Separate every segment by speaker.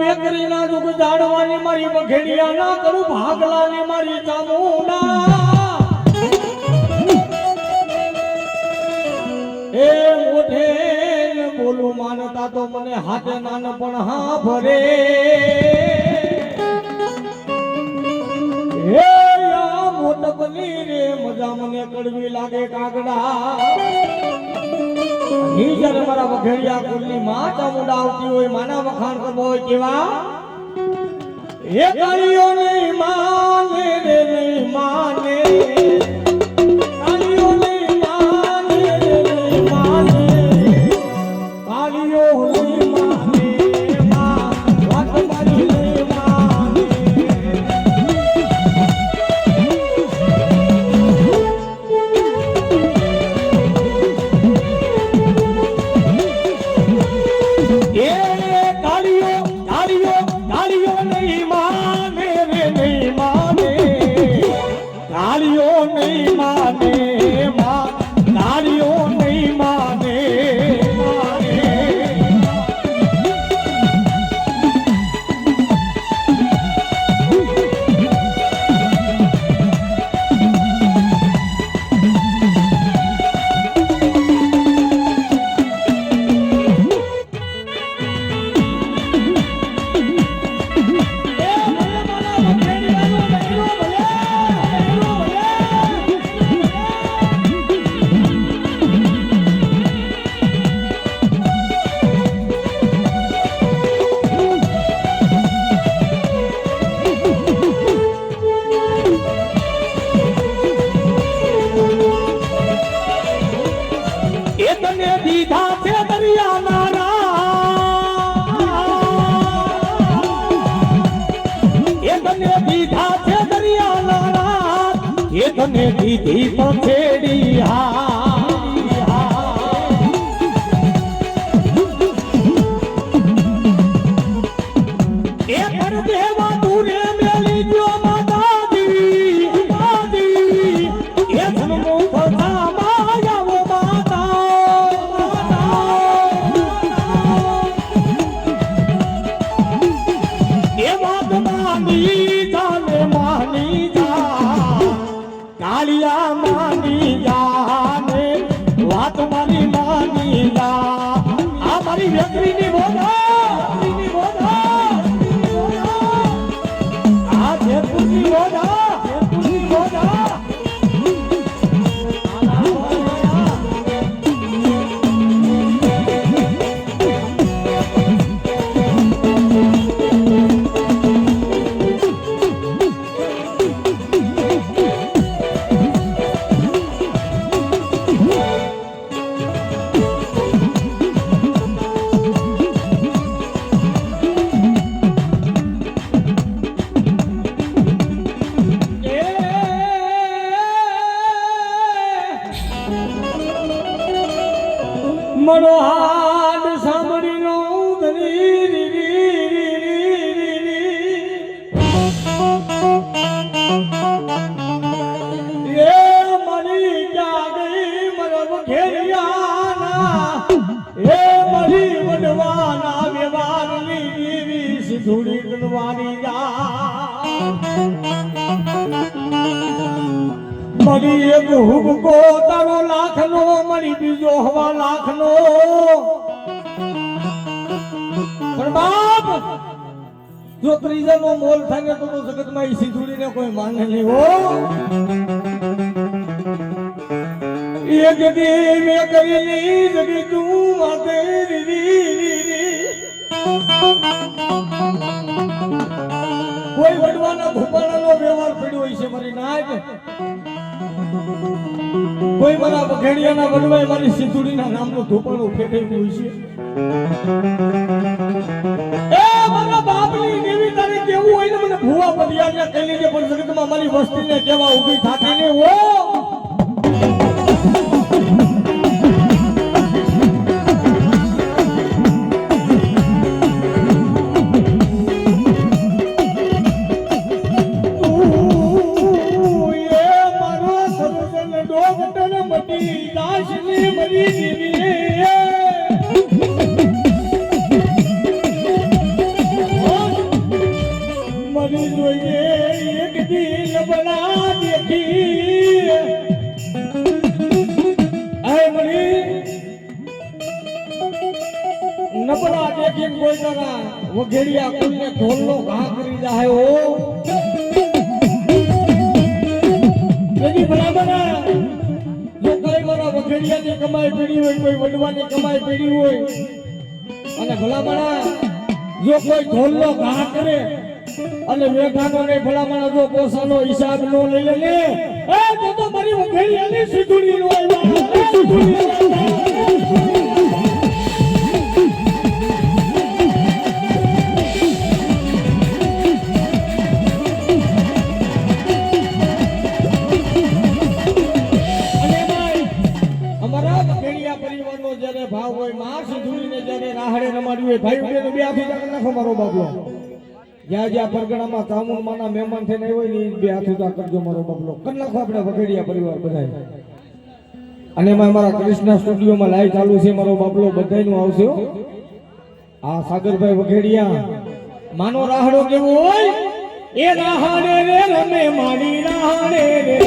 Speaker 1: વેકરી ના દુઃખ જાડવાની મારી વઘેડિયા ના કરું, ભાગલાની મારી ચામુંડા. એ મોઢે બોલું માનતા તો મને હાથે નાન પણ હા ભરે. હે મોટપની રે, મજા મને કડવી લાગે કાગડા. ઈ જ્યારે મારા વઘેડિયા કુલની માં ચામુંડા આવતી હોય, માના વખાણ કરવો હોય કેવા? એ કાળીઓ નહીં માને રે, નહીં માને એ તને દીધા છે દરિયા રાહ. એ તને દીધા છે દરિયા રાહ. એ તને દીધી છેડી હા મારી વ્યક્તિની કોઈ માને નહીં હો. એક દી મેં કરેલી જગી તું માતે. કોઈ વડવાના ભૂપાળાનો વ્યવહાર પડ્યો હોય છે મારી નાય કોઈ મારા વઘેડિયાના વડવાએ મારી સિંધુડીના નામનું ધોપાણું ફેંકાવ્યું હોય છે. પડિયાને કહી લેજે પણ જગતમાં મારી વસ્તીને કેવા ઊભી થાતી ને ઓ નબળા દેખીને કોઈ તારા વઘેડિયા કરી જાય ઓ તેથી બરાબર જો કઈ કમાઈ પડી હોય કોઈ વડવાની કમાઈ પડી હોય અને ભલામણા જો કોઈ ઢોલનો ઘા કરે અને મેઘાનો ને ભલામણ જો પોસાનો હિસાબ નો લઈ લે. ને એ તો તો મારી ઉઘેલી આવ્યા સીધુડી નો ભાવ હોય, માં સિંધુડીને જ્યારે રાહડે રમાડ્યું હોય ભાઈ બે ચાકર નાખો મારો બાબલો. જ્યાં જ્યાં પરગણામાં તામુલમાના મહેમાન થઈને આવ્યો ને બે હાથ ઉતા કરજો મારો બાબલો કરી નાખો આપણે વઘેડિયા પરિવાર બધાય અને એમાં મારા કૃષ્ણા સ્ટુડિયોમાં લાઈવ ચાલુ છે, મારો બાબલો બધાયનું આવશે આ સાગરભાઈ વઘેડિયા, માનો રાહડો કેવો હોય? એ રાહડે રે રમે, મારી રાહડે રે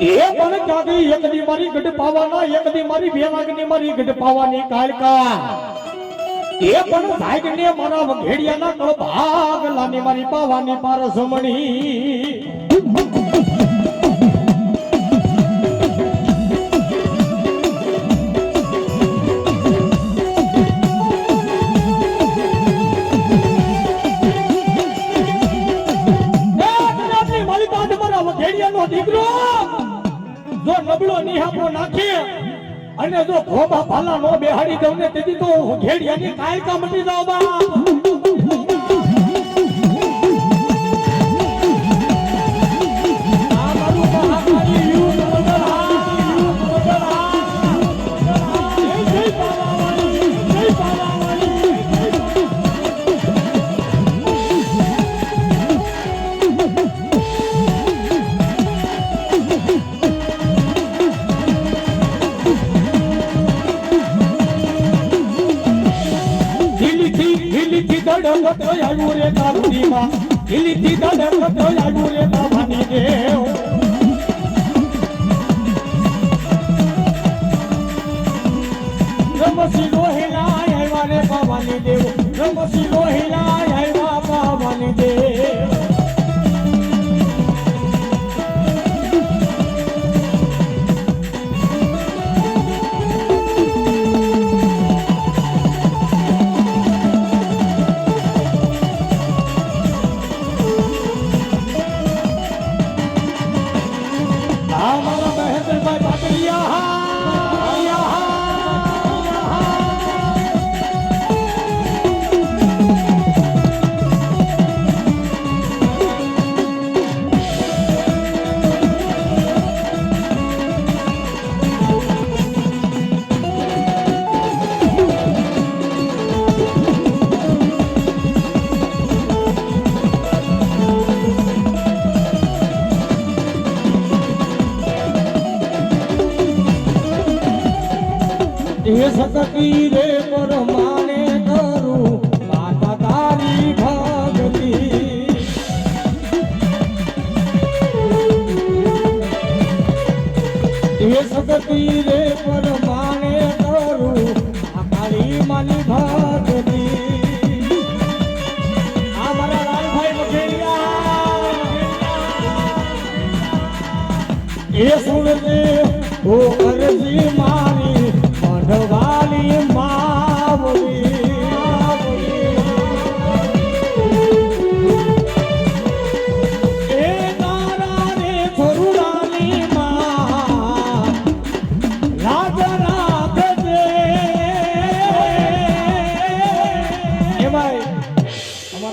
Speaker 1: એ અને કાગી એક ની મારી ગઢ પાવાના એક ની મારી બે લાગની મારી ગઢ પાવાની કાળકા એ પણ ભાગને મારા વઘેડિયાના કળ ભાગ લાની મારી પાવાની પારસમણી એ નિહાપો નાખે અને જો ખોબા ભાલા નો બેહાડી દઉં ને તેથી તો વઘેડિયાની કાયકા મટી જાવ બા ಇಲ್ಲಿ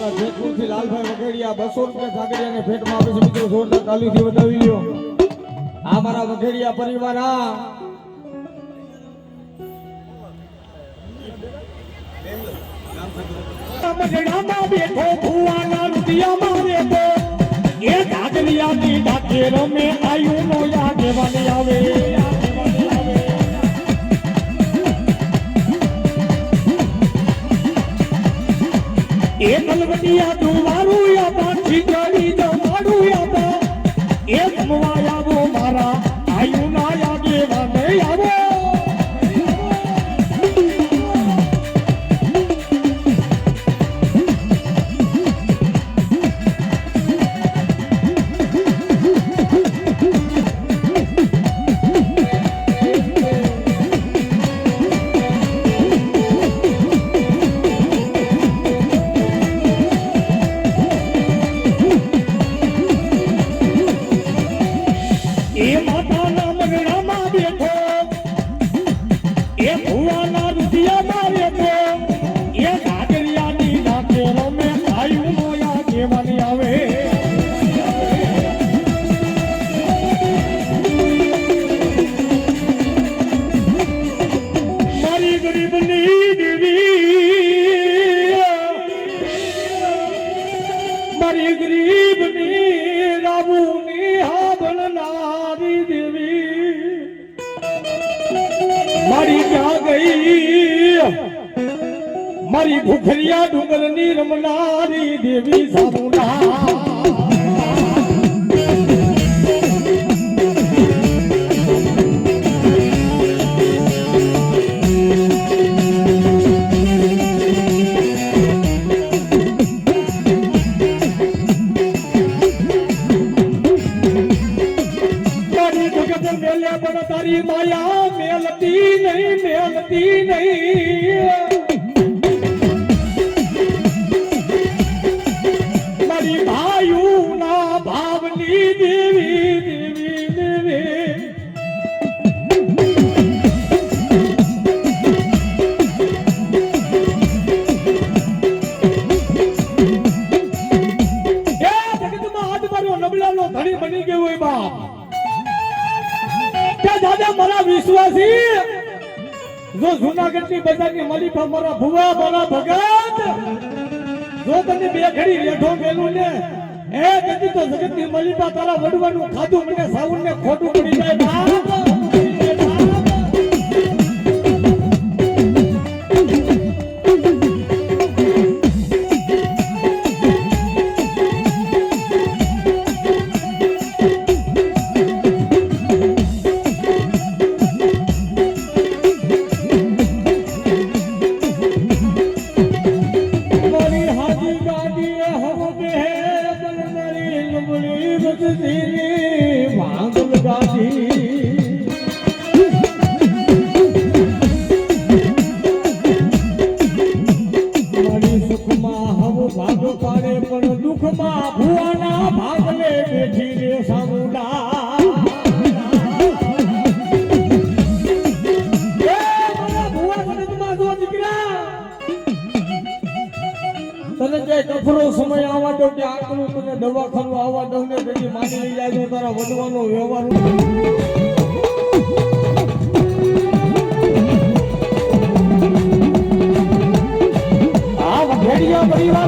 Speaker 1: આપણા જેતપુરથી લાલભાઈ વઘેડિયા બસો રૂપિયા સાગરિયાને ભેટમાં આપે છે. મિત્રો જોરદાર તાલીથી વધાવી લ્યો. આ વઘેડિયા પરિવાર, આ.
Speaker 2: મજડામાં બેઠો, ભુવાના રૂટિયામાં બેઠો. એ ઢાકલિયાની ઢાકે રમે આયુ નો યાદ આવે. એ તલવડિયા તું મારું યા પાંચી જાય આ ગઈ. મારી ભૂખરિયા ડુંગરની રમનારી દેવી સામુડા તારી માયા મલિતા તારા વડવાનું ખાધું મને સાઉન્ડ ને ખોટું தெரிய முடியும்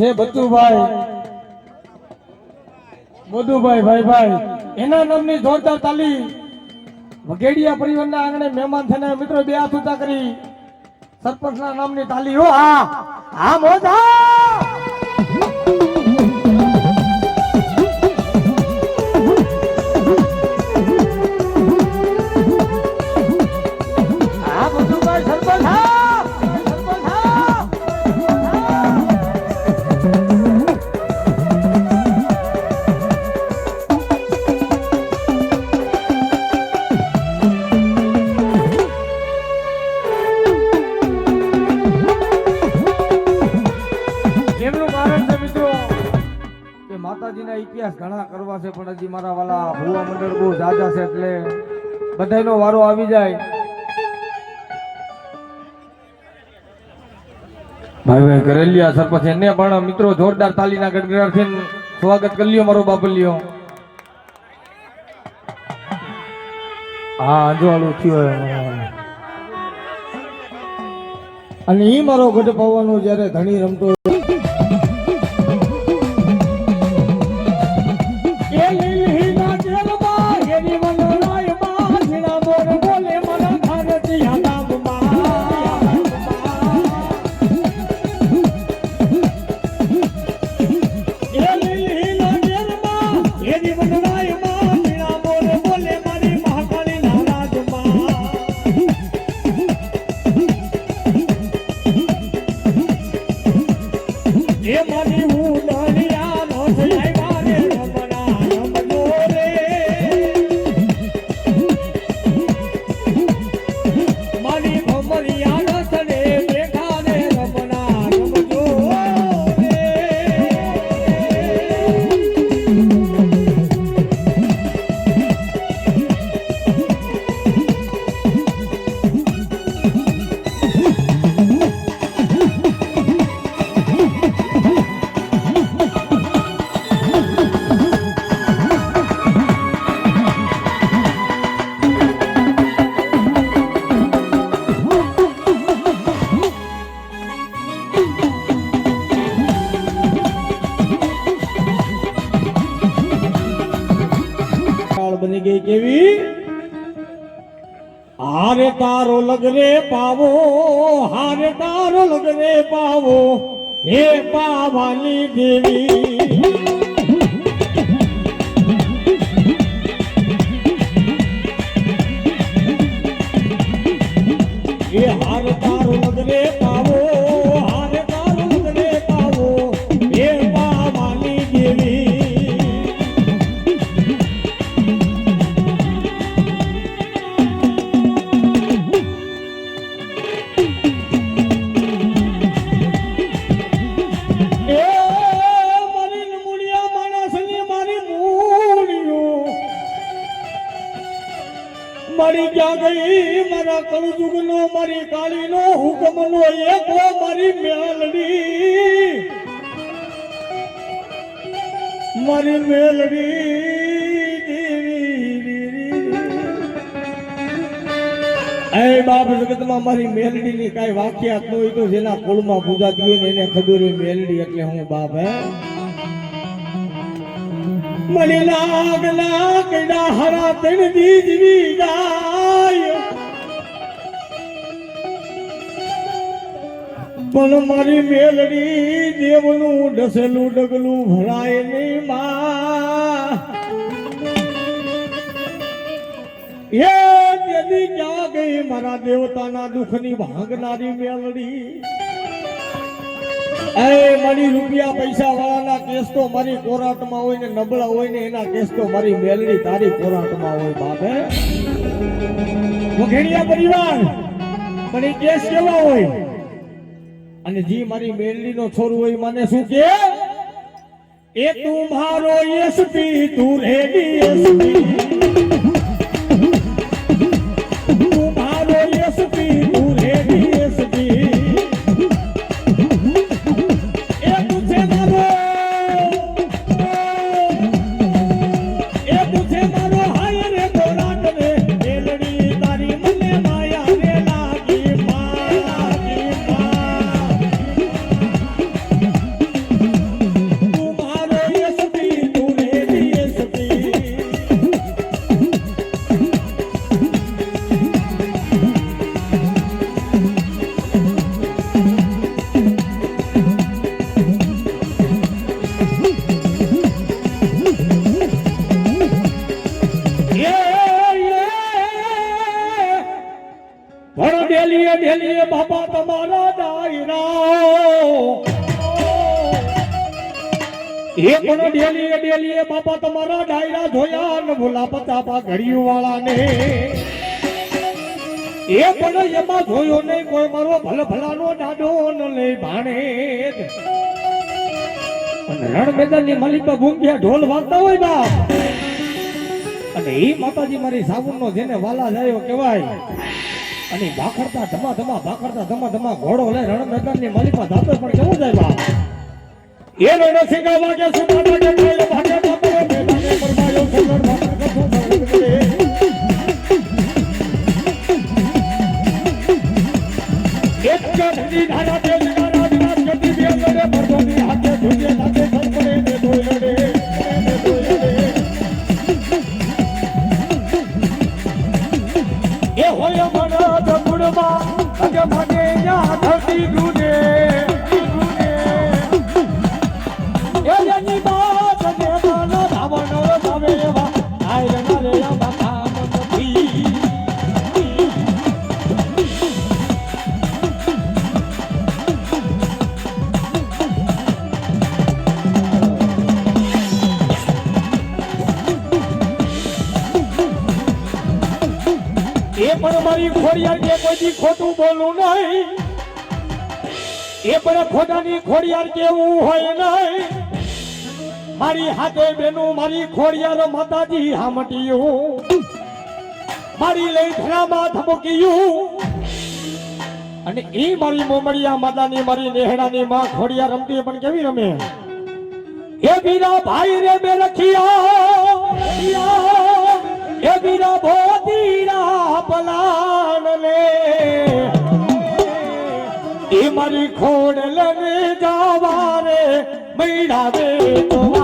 Speaker 2: છે બચુભાઈ મધુભાઈ ભાઈ ભાઈ, એના નામની જોરદાર તાલી. વગેડિયા પરિવારના આંગણે મહેમાન થઈને મિત્રો બે હાથ ઊંચા કરી સરપંચના નામની તાલી. હો, હા હા, મોજા! વાલા મંડળ બહુ જાજા છે એટલે બધાનો વારો આવી જાય ભાઈ ભાઈ કરેલિયા સરપંચ એને પણ મિત્રો જોરદાર તાલીના ગડગડાટથી સ્વાગત કરી લ્યો મારો બાબલિયો હા અંજવાળું થયું.
Speaker 1: અને એ મારો ગઢ પવનનો જ્યારે ધણી રમતો
Speaker 2: લગરે પાવો હારે તાર લગરે પાવો હે પાવાની દેવી. એ હાર તારો
Speaker 1: કાંઈ ન તો જેના કુળમાં પૂજાતી હોય ને એને ખબર હોય મેલડી એટલે હું બાપ, હે?
Speaker 2: મને લાગલા કડા હરા તણ દી જીવી ગાય પણ મારી મેલડી દેવનું ડસેલું, ડગલું ભરાય નહીં માં. એ દેદી ક્યાં ગઈ? મારા દેવતાના દુઃખની ભાંગનારી મેલડી.
Speaker 1: એ મારી રૂપિયા પૈસા વાળાના કેસ તો મારી કોરાટમાં હોય ને નબળા હોય ને એના કેસ તો મારી મેલડી તારી કોરાટમાં હોય બાપે.
Speaker 2: વઘેણિયા પરિવાર, પણ એ કેસ કેવા હોય?
Speaker 1: અને જી મારી મેલડીનો છોરું હોય મને શું કે?
Speaker 2: એ તું મારો એસપી તું રેડી એસપી એ ડેલીએ ડેલીએ બાપા તમારા ડાયરા જોયા ને ભૂલા પતાપા ઘડિયું વાળાને એ પણ એમાં જોયો નહીં, કોઈ મારો ભલ ભલાનો દાડો ન લઈ ભાણે. રણ મેદાનની મલિક ગુંગ્યા ઢોલ વાગતા હોય બાપ. અને એ માતાજી મારી સાબુનનો જેને વાલા જાયો કહેવાય. અને ભાખરતા ધમા ધમા ભાખડતા ધમા ધમા ઘોડો લે રણ મેદાનની મલિકમાં ધાપે પણ કેવું જાય બાપ? એ રણ સિંગા વાગે એ પણ મારી ખોડિયાર કે કોઈ ખોટું બોલું નહીં. એ પણ ખોટાની ખોડિયાર કેવું હોય નહીં. મારી હાથે બેનું મારી ખોડિયાર માતાજી હામટ્યું. મારી લઈ ધરામાં ધમકીયું. અને એ મારી મોમડિયા માતાની, મારી નેહડાની માં ખોડિયાર રમતી પણ કેવી રમે? એ બીરા ભાઈ રે બે રખિયા એ બીરા ભોતીરા પલાન લે એ મારી ખોડ લને જાવા રે મૈડા વે જય